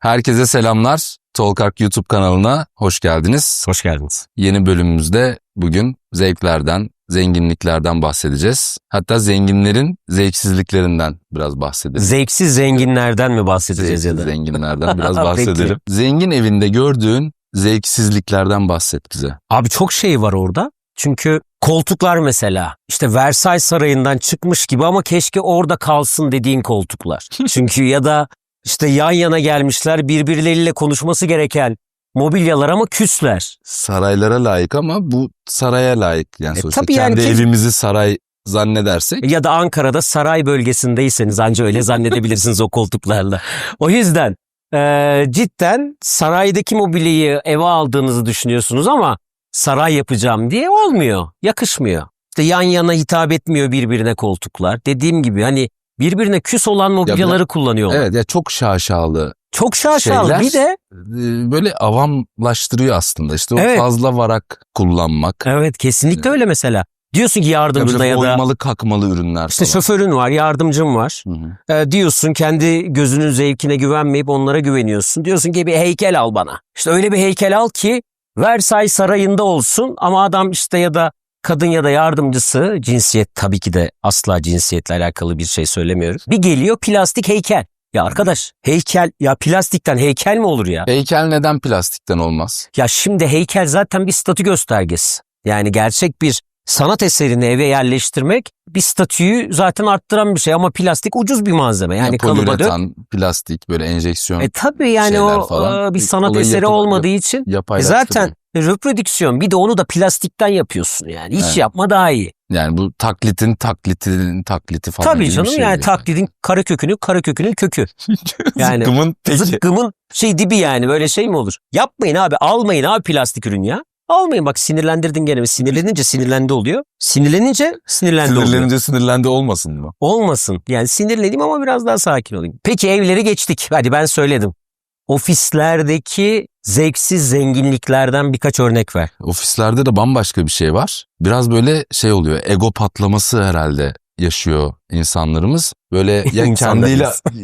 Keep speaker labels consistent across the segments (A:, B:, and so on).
A: Herkese selamlar. Tolkak YouTube kanalına hoş geldiniz.
B: Hoş geldiniz.
A: Yeni bölümümüzde bugün zevklerden, zenginliklerden bahsedeceğiz. Hatta zenginlerin zevksizliklerinden biraz bahsedelim.
B: Zevksiz zenginlerden mi bahsedeceğiz ya
A: Zevksiz
B: da?
A: zenginlerden biraz
B: Peki.
A: bahsedelim. Zengin evinde gördüğün zevksizliklerden bahset bize.
B: Abi çok şey var orada. Çünkü koltuklar mesela işte Versailles Sarayı'ndan çıkmış gibi ama keşke orada kalsın dediğin koltuklar. Çünkü ya da işte yan yana gelmişler birbirleriyle konuşması gereken mobilyalar ama küsler.
A: Saraylara layık ama bu saraya layık. Yani
B: E,
A: sonuçta
B: tabii yani
A: kendi
B: kim-
A: evimizi saray zannedersek.
B: Ya da Ankara'da saray bölgesindeyseniz anca öyle zannedebilirsiniz o koltuklarla. O yüzden eee, cidden saraydaki mobilyayı eve aldığınızı düşünüyorsunuz ama saray yapacağım diye olmuyor. Yakışmıyor. İşte yan yana hitap etmiyor birbirine koltuklar. Dediğim gibi hani birbirine küs olan mobilyaları kullanıyorlar.
A: Evet ya çok şaşalı.
B: Çok şaşalı.
A: Şeyler-
B: Bir de
A: Ee, Böyle avamlaştırıyor aslında. İşte o
B: Evet.
A: fazla varak kullanmak.
B: evet kesinlikle öyle mesela. Diyorsun ki
A: Ya
B: yardımcına
A: böyle
B: ya da
A: oymalı kakmalı ürünler
B: işte
A: falan.
B: şoförün var, yardımcın var.
A: Hı hı.
B: E, diyorsun kendi gözünün zevkine güvenmeyip onlara güveniyorsun. Diyorsun ki bir heykel al bana. İşte öyle bir heykel al ki Versailles Sarayı'nda olsun ama adam işte ya da kadın ya da yardımcısı cinsiyet tabii ki de asla cinsiyetle alakalı bir şey söylemiyoruz. Bir geliyor plastik heykel. Ya arkadaş heykel ya plastikten heykel mi olur ya?
A: Heykel neden plastikten olmaz?
B: Ya şimdi heykel zaten bir statü göstergesi. Yani gerçek bir sanat eserini eve yerleştirmek bir statüyü zaten arttıran bir şey ama plastik ucuz bir malzeme. Yani
A: Ya
B: kalıba
A: poliüretan, plastik böyle enjeksiyon
B: E tabii yani o
A: falan.
B: e, bir sanat
A: Olayı
B: eseri
A: yapı-
B: olmadığı için e zaten reprodüksiyon bir de onu da plastikten yapıyorsun yani. Hiç
A: Evet.
B: yapma daha iyi.
A: Yani bu taklitin taklitinin takliti falan
B: tabii canım
A: şey
B: yani taklidin kara kökünü kara kökünün kökü. yani-
A: Zıkkımın teki.
B: Zıkkımın şey dibi yani böyle şey mi olur? Yapmayın abi almayın abi plastik ürün ya. Almayın bak sinirlendirdin gene. Sinirlenince sinirlendi oluyor. Sinirlenince sinirlendi oluyor.
A: Sinirlenince sinirlendi olmasın mı?
B: Olmasın. Yani sinirleneyim ama biraz daha sakin olayım. Peki evleri geçtik. Hadi ben söyledim. Ofislerdeki zevksiz zenginliklerden birkaç örnek ver.
A: Ofislerde de bambaşka bir şey var. Biraz böyle şey oluyor. Ego patlaması herhalde yaşıyor insanlarımız. Böyle ya kendiyle.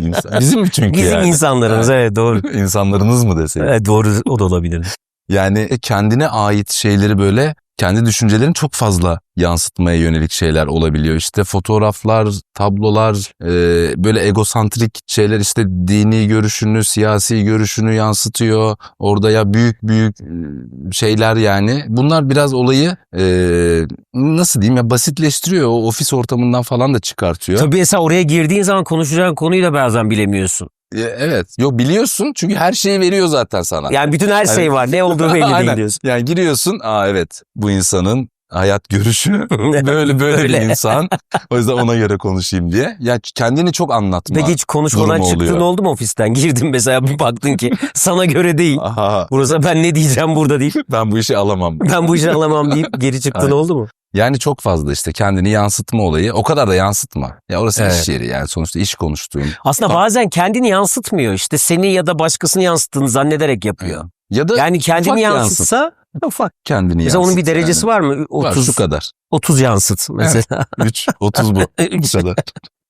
A: İnsan- bizim mi çünkü
B: Bizim
A: yani?
B: insanlarımız evet doğru.
A: İnsanlarınız mı deseydik?
B: Evet, doğru o da olabilir.
A: Yani kendine ait şeyleri böyle kendi düşüncelerini çok fazla yansıtmaya yönelik şeyler olabiliyor. İşte fotoğraflar, tablolar, e, böyle egosantrik şeyler işte dini görüşünü, siyasi görüşünü yansıtıyor. Orada ya büyük büyük e, şeyler yani. Bunlar biraz olayı e, nasıl diyeyim ya basitleştiriyor. O ofis ortamından falan da çıkartıyor.
B: Tabii mesela oraya girdiğin zaman konuşacağın konuyu da bazen bilemiyorsun.
A: Evet. Yok biliyorsun çünkü her şeyi veriyor zaten sana.
B: Yani bütün her şey var. Ne olduğu belli değil
A: Aynen.
B: diyorsun.
A: Yani giriyorsun, aa evet bu insanın hayat görüşü böyle böyle bir insan. O yüzden ona göre konuşayım diye. Ya kendini çok anlatma.
B: Peki hiç konuşmadan çıktın
A: oluyor.
B: oldu mu ofisten? Girdin mesela bir baktın ki sana göre değil.
A: Aha
B: Burası ben ne diyeceğim burada deyip
A: ben bu işi alamam.
B: ben bu işi alamam deyip geri çıktın
A: Aynen.
B: oldu mu?
A: Yani çok fazla işte kendini yansıtma olayı. O kadar da yansıtma. Ya orası
B: Evet.
A: iş yeri yani sonuçta iş konuştuğun.
B: Aslında bazen kendini yansıtmıyor. İşte seni ya da başkasını yansıttığını zannederek yapıyor.
A: Ya da
B: Yani kendini
A: Ufak
B: yansıtsa ufak.
A: kendini
B: Mesela onun bir
A: yansıt
B: derecesi var mı?
A: yani. Var
B: 30
A: şu kadar.
B: 30 yansıt mesela.
A: 3, 30 bu. bu kadar.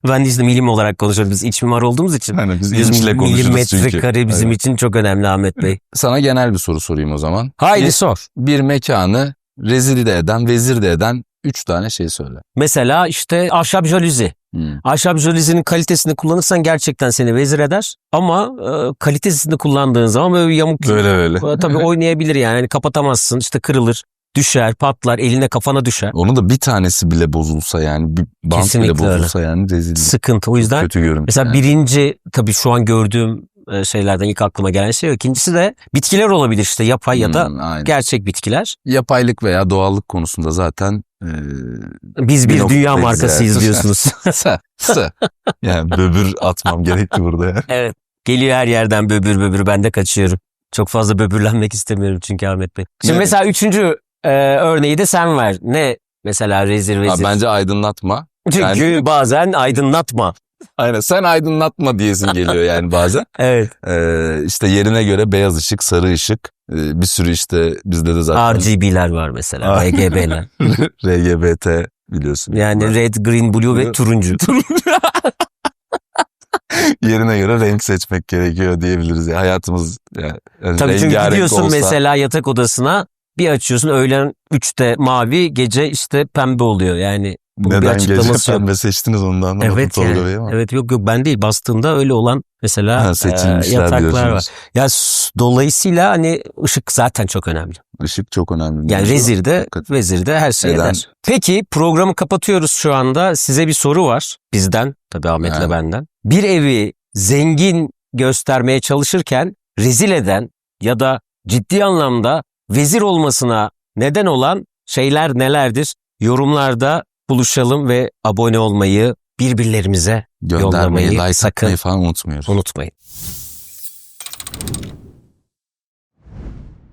B: ben de işte milim olarak konuşuyorum. Biz iç mimar olduğumuz için.
A: Hani biz
B: 100
A: inçle konuşuruz
B: milimetre
A: çünkü.
B: kare bizim
A: Evet.
B: için çok önemli Ahmet Bey.
A: Sana genel bir soru sorayım o zaman.
B: Haydi sor.
A: bir mekanı rezil de eden, vezir de eden üç tane şey söyle.
B: Mesela işte ahşap jalüzi.
A: Hmm.
B: Ahşap jalüzinin kalitesini kullanırsan gerçekten seni vezir eder. Ama e, kalitesini kullandığın zaman böyle bir yamuk
A: Böyle böyle.
B: tabii oynayabilir yani. Hani kapatamazsın işte kırılır, düşer, patlar, eline kafana düşer.
A: Onun da bir tanesi bile bozulsa yani bir bant
B: Kesinlikle
A: bile bozulsa yani rezil.
B: Sıkıntı. O yüzden
A: Kötü görüntü.
B: mesela
A: yani.
B: birinci tabii şu an gördüğüm e, şeylerden ilk aklıma gelen şey o. İkincisi de bitkiler olabilir işte yapay ya da
A: Hmm, aynen.
B: gerçek bitkiler.
A: Yapaylık veya doğallık konusunda zaten
B: Biz bir
A: Bir
B: dünya markasıyız
A: yani.
B: diyorsunuz.
A: yani böbür atmam gerekti burada ya.
B: evet. Geliyor her yerden böbür böbür ben de kaçıyorum. Çok fazla böbürlenmek istemiyorum çünkü Ahmet Bey. Şimdi
A: Evet.
B: mesela üçüncü e, örneği de sen ver. Ne mesela rezil
A: Ha,
B: vezir?
A: bence aydınlatma.
B: Çünkü bazen aydınlatma.
A: Aynen sen aydınlatma diyesin geliyor yani bazen.
B: Evet.
A: Ee, işte yerine göre beyaz ışık, sarı ışık, ee, bir sürü işte bizde de zaten
B: RGB'ler var mesela. RGB'ler.
A: RGBT biliyorsun.
B: Yani red, green, blue ve turuncu.
A: Yerine göre renk seçmek gerekiyor diyebiliriz. Ya. Hayatımız yani, yani
B: Tabii çünkü gidiyorsun
A: olsa-
B: mesela yatak odasına bir açıyorsun öğlen 3'te mavi gece işte pembe oluyor. Yani bunun bir
A: Neden pembe seçtiniz ondan anlamadım
B: Evet
A: Tolga
B: yani.
A: Bey ama.
B: Evet yok yok ben değil bastığında öyle olan mesela
A: Ha,
B: e, yataklar var. Ya s- dolayısıyla hani ışık zaten çok önemli.
A: Işık çok önemli.
B: Yani vezirde
A: Hakikaten.
B: vezirde her şey
A: Neden?
B: eder. Peki programı kapatıyoruz şu anda. Size bir soru var bizden tabii Ahmet'le
A: Yani.
B: benden. Bir evi zengin göstermeye çalışırken rezil eden ya da ciddi anlamda vezir olmasına neden olan şeyler nelerdir? Yorumlarda buluşalım ve abone olmayı birbirlerimize
A: Göndermeyi,
B: yollamayı
A: like
B: sakın
A: falan unutmuyoruz.
B: unutmayın.